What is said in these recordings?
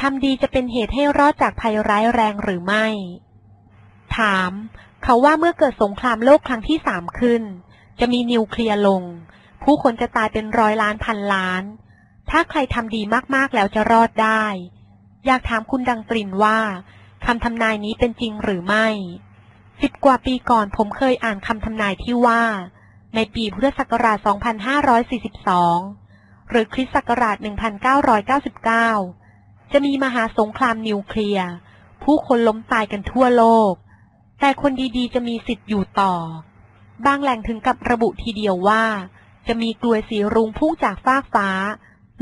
ทำดีจะเป็นเหตุให้รอดจากภัยร้ายแรงหรือไม่ ถาม เขาว่าเมื่อเกิดสงครามโลกครั้งที่สามขึ้น จะมีนิวเคลียร์ลง ผู้คนจะตายเป็นร้อยล้านพันล้าน ถ้าใครทำดีมากๆแล้วจะรอดได้ อยากถามคุณดังตรินว่าคำทำนายนี้เป็นจริงหรือไม่สิบกว่าปีก่อนผมเคยอ่านคำทำนายที่ว่า ในปีพุทธศักราช 2542 หรือคริสต์ศักราช 1999 จะมีมหาสงครามนิวเคลียร์ ผู้คนล้มตายกันทั่วโลก แต่คนดีๆ จะมีสิทธิ์อยู่ต่อ บางแหล่งถึงกับระบุทีเดียวว่า จะมีกลวยสีรุ้งพุ่งจากฟากฟ้า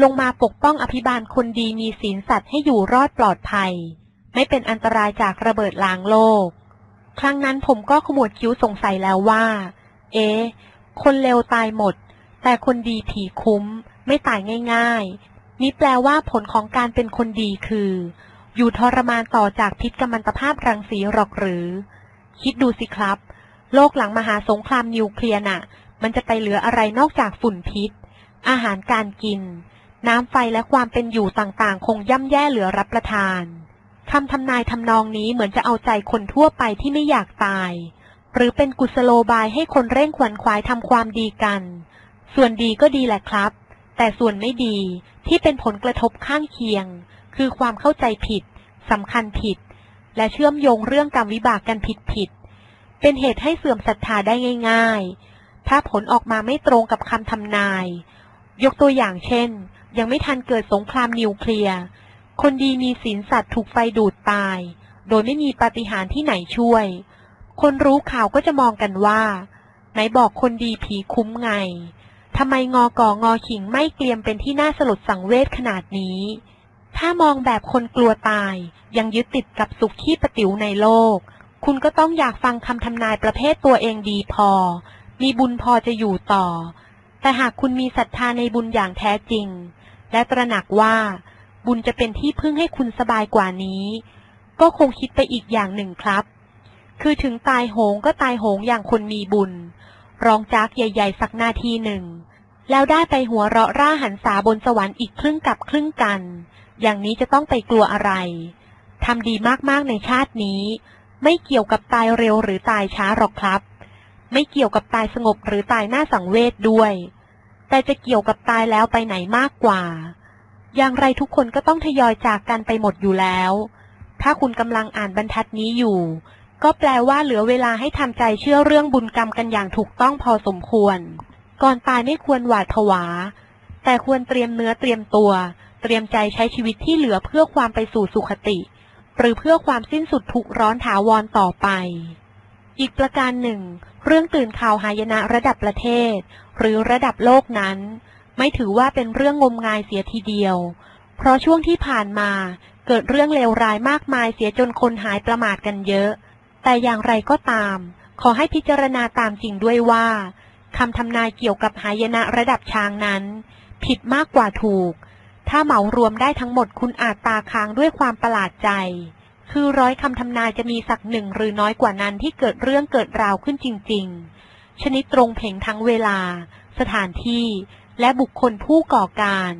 ลงมาปกป้องอภิบาลคนดีมีศีลสัตว์ให้อยู่รอดปลอดภัย ไม่เป็นอันตรายจากระเบิดล้างโลก ครั้งนั้นผมก็ขมวดคิ้วสงสัยแล้วว่า เอ๊ะคนเลวตายหมด แต่คนดีผีคุ้ม ไม่ตายง่าย ๆ นี่แปลว่าผลของการเป็นคนดีคือ อยู่ทรมานต่อจากพิษกัมมันตภาพรังสีหรอกหรือ คิดดูสิครับ โลกหลังมหาสงครามนิวเคลียร์น่ะ มันจะไปเหลืออะไรนอกจากฝุ่นพิษ อาหารการกิน น้ำไฟและความเป็นอยู่ต่างๆ คงย่ำแย่เหลือรับประทานคำทำนายทำนองนี้เหมือนจะเอาใจคนทั่วไปที่ไม่อยากตาย หรือเป็นกุศโลบายให้คนเร่งขวนขวายทำความดีกัน ส่วนดีก็ดีแหละครับ แต่ส่วนไม่ดีที่เป็นผลกระทบข้างเคียง คือความเข้าใจผิดสำคัญผิด และเชื่อมโยงเรื่องกรรมวิบากกันผิดผิด เป็นเหตุให้เสื่อมศรัทธาได้ง่าย ๆ ถ้าผลออกมาไม่ตรงกับคำทำนาย ยกตัวอย่างเช่น ยังไม่ทันเกิดสงครามนิวเคลียร์ คนดีมีศีลสัตว์ถูกไฟดูดตาย โดยไม่มีปาฏิหาริย์ที่ไหนช่วย คนรู้ข่าวก็จะมองกันว่า ไหนบอกคนดีผีคุ้มไง ทำไมงอกองอขิงไม่เกลียมเป็นที่น่าสลดสังเวชขนาดนี้ ถ้ามองแบบคนกลัวตาย ยังยึดติดกับสุขขี้ปติ๋วในโลก คุณก็ต้องอยากฟังคำทำนายประเภทตัวเองดีพอ มีบุญพอจะอยู่ต่อ แต่หากคุณมีศรัทธาในบุญอย่างแท้จริง และตระหนักว่า บุญจะเป็นที่พึ่งให้คุณสบายกว่านี้ ก็คงคิดไปอีกอย่างหนึ่งครับ คือถึงตายโหงก็ตายโหงอย่างคนมีบุญ รองจากใหญ่ ๆ สักนาทีหนึ่ง แล้วได้ไปหัวเราะร่าหันษาบนสวรรค์อีกครึ่งกับครึ่งกัน อย่างนี้จะต้องไปกลัวอะไร ทำดีมากๆในชาตินี้ ไม่เกี่ยวกับตายเร็วหรือตายช้าหรอกครับ ไม่เกี่ยวกับตายสงบหรือตายหน้าสังเวชด้วย แต่จะเกี่ยวกับตายแล้วไปไหนมากกว่า อย่างไรทุกคนก็ต้องทยอยจากกันไปหมดอยู่แล้ว ถ้าคุณกำลังอ่านบรรทัดนี้อยู่ ก็แปลว่าเหลือเวลาให้ทำใจเชื่อเรื่องบุญกรรมกันอย่างถูกต้องพอสมควร ก่อนตายไม่ควรหวาดผวา แต่ควรเตรียมเนื้อเตรียมตัว เตรียมใจใช้ชีวิตที่เหลือเพื่อความไปสู่สุขติ หรือเพื่อความสิ้นสุดทุกร้อนถาวรต่อไป อีกประการหนึ่ง เรื่องตื่นข่าวหายนะระดับประเทศ หรือระดับโลกนั้น ไม่ถือว่าเป็นเรื่องงมงายเสียทีเดียว เพราะช่วงที่ผ่านมาเกิดเรื่องเลวร้ายมากมายเสียจนคนหายประมาทกันเยอะ แต่อย่างไรก็ตาม ขอให้พิจารณาตามจริงด้วยว่า คำทำนายเกี่ยวกับหายนะระดับช้างนั้น ผิดมากกว่าถูก ถ้าเหมารวมได้ทั้งหมดคุณอาจตาค้างด้วยความประหลาดใจ คือร้อยคำทำนายจะมีสักหนึ่งหรือน้อยกว่านั้นที่เกิดเรื่องเกิดราวขึ้นจริง ๆ ชนิดตรงเพ่งทั้งเวลา สถานที่และบุคคลผู้ก่อการ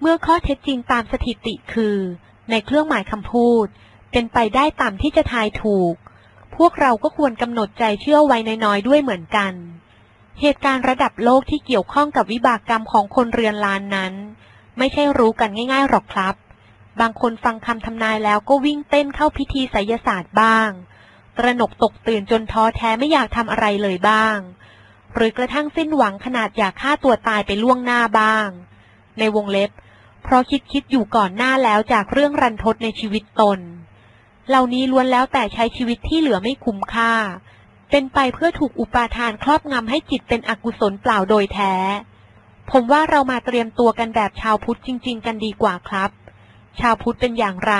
เมื่อข้อเท็จจริงตามสถิติคือ ในเครื่องหมายคำพูด เป็นไปได้ตามที่จะทายถูก พวกเราก็ควรกำหนดใจเชื่อไว้น้อยๆด้วยเหมือนกัน เหตุการณ์ระดับโลกที่เกี่ยวข้องกับวิบากกรรมของคนเรือนลานนั้น ไม่ใช่รู้กันง่ายๆหรอกครับ บางคนฟังคำทำนายแล้วก็วิ่งเต้นเข้าพิธีไสยศาสตร์บ้าง ตระหนกตกตื่นจนท้อแท้ไม่อยากทำอะไรเลยบ้าง หรือกระทั่งสิ้นหวังขนาดอยากฆ่าตัวตายไปล่วงหน้าบ้าง ในวงเล็บ เพราะคิดคิดอยู่ก่อนหน้าแล้วจากเรื่องรันทดในชีวิตตน เหล่านี้ล้วนแล้วแต่ใช้ชีวิตที่เหลือไม่คุ้มค่า เป็นไปเพื่อถูกอุปาทานครอบงำให้จิตเป็นอกุศลเปล่าโดยแท้ ผมว่าเรามาเตรียมตัวกันแบบชาวพุทธจริง ๆ กันดีกว่าครับ ชาวพุทธเป็นอย่างไร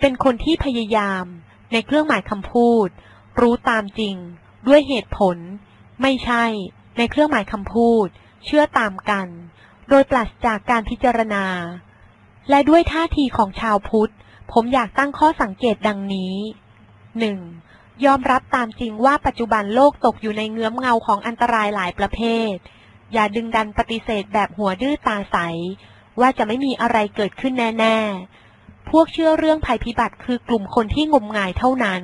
เป็นคนที่พยายาม ในเครื่องหมายคำพูด รู้ตามจริง ด้วยเหตุผล ไม่ใช่ ในเครื่องหมายคำพูด เชื่อตามกัน โดยปราศจากการพิจารณา และด้วยท่าทีของชาวพุทธ ผมอยากตั้งข้อสังเกตดังนี้ 1. ยอมรับตามจริงว่าปัจจุบันโลกตกอยู่ในเงื้อมเงาของอันตรายหลายประเภท อย่าดึงดันปฏิเสธแบบหัวดื้อตาใส ว่าจะไม่มีอะไรเกิดขึ้นแน่ ๆ พวกเชื่อเรื่องภัยพิบัติคือกลุ่มคนที่งมงายเท่านั้น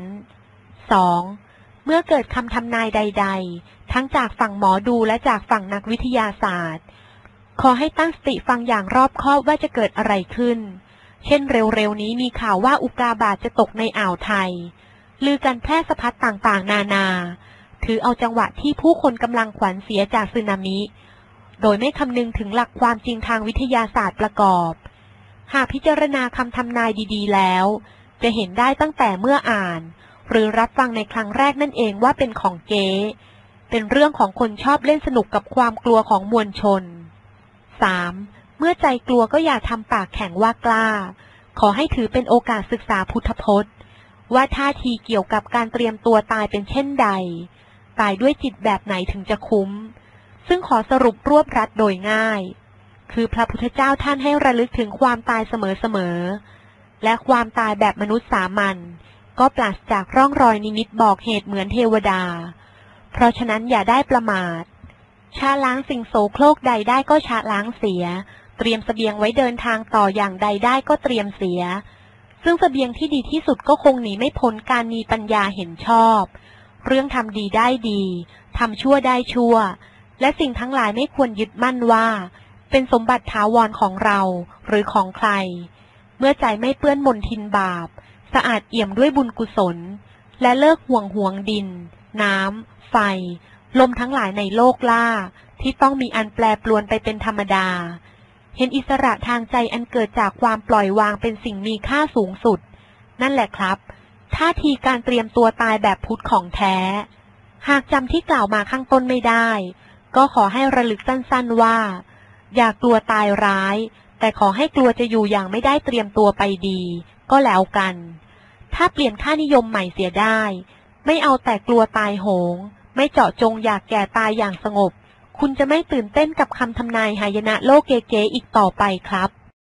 2. เมื่อเกิดคำทำนายใด ๆ ทั้งจากฝั่งหมอดูและจากฝั่งนักวิทยาศาสตร์ ขอให้ตั้งสติฟังอย่างรอบคอบว่าจะเกิดอะไรขึ้น เช่นเร็วๆนี้มีข่าวว่าอุกาบาตจะตกในอ่าวไทย ลือกันแพร่สะพัดต่างๆ นานา ถือเอาจังหวะที่ผู้คนกำลังขวัญเสียจากสึนามิ โดยไม่คำนึงถึงหลักความจริงทางวิทยาศาสตร์ประกอบ หากพิจารณาคำทำนายดีๆ แล้ว จะเห็นได้ตั้งแต่เมื่ออ่าน หรือรับฟังในครั้งแรกนั่นเองว่าเป็นของเก๊เป็นเรื่องของคนชอบเล่นสนุกกับความกลัวของมวลชน 3. เมื่อใจกลัวก็อย่าทำปากแข็งว่ากล้า ขอให้ถือเป็นโอกาสศึกษาพุทธพจน์ ว่าท่าทีเกี่ยวกับการเตรียมตัวตายเป็นเช่นใด ตายด้วยจิตแบบไหนถึงจะคุ้ม ซึ่งขอสรุปรวบรัดโดยง่าย คือพระพุทธเจ้าท่านให้ระลึกถึงความตายเสมอๆ และความตายแบบมนุษย์สามัญก็ปราศจากร่องรอยนิมิตบอกเหตุเหมือนเทวดา เพราะฉะนั้นอย่าได้ประมาทชาล้างสิ่งโสโครกใดได้ก็ชาล้างเสีย เตรียมสเสบียงไว้เดินทางต่ออย่างใดได้ก็เตรียมเสีย ซึ่งสเสบียงที่ดีที่สุดก็คงหนีไม่พ้นการมีปัญญาเห็นชอบ เรื่องทำดีได้ดีทำชั่วได้ชั่ว และสิ่งทั้งหลายไม่ควรยึดมั่นว่า เป็นสมบัติถาวรของเราหรือของใคร เมื่อใจไม่เปื้อนมนทินบาป สะอาดเอี่ยมด้วยบุญกุศล และเลิกห่วงห่วงดิน น้ำ ไฟ ลมทั้งหลายในโลกล่า ที่ต้องมีอันแปรปรวนไปเป็นธรรมดา เห็นอิสระทางใจอันเกิดจากความปล่อยวางเป็นสิ่งมีค่าสูงสุด นั่นแหละครับ ท่าทีการเตรียมตัวตายแบบพุทธของแท้ หากจำที่กล่าวมาข้างต้นไม่ได้ ก็ขอให้ระลึกสั้นๆว่า อย่ากลัวตายร้าย แต่ขอให้กลัวจะอยู่อย่างไม่ได้เตรียมตัวไปดี ก็แล้วกัน ถ้าเปลี่ยนค่านิยมใหม่เสียได้ ไม่เอาแต่กลัวตายโหง ไม่เจาะจงอยากแก่ตายอย่างสงบ คุณจะไม่ตื่นเต้นกับคำทำนายหายนะโลกเก๋ๆอีกต่อไปครับ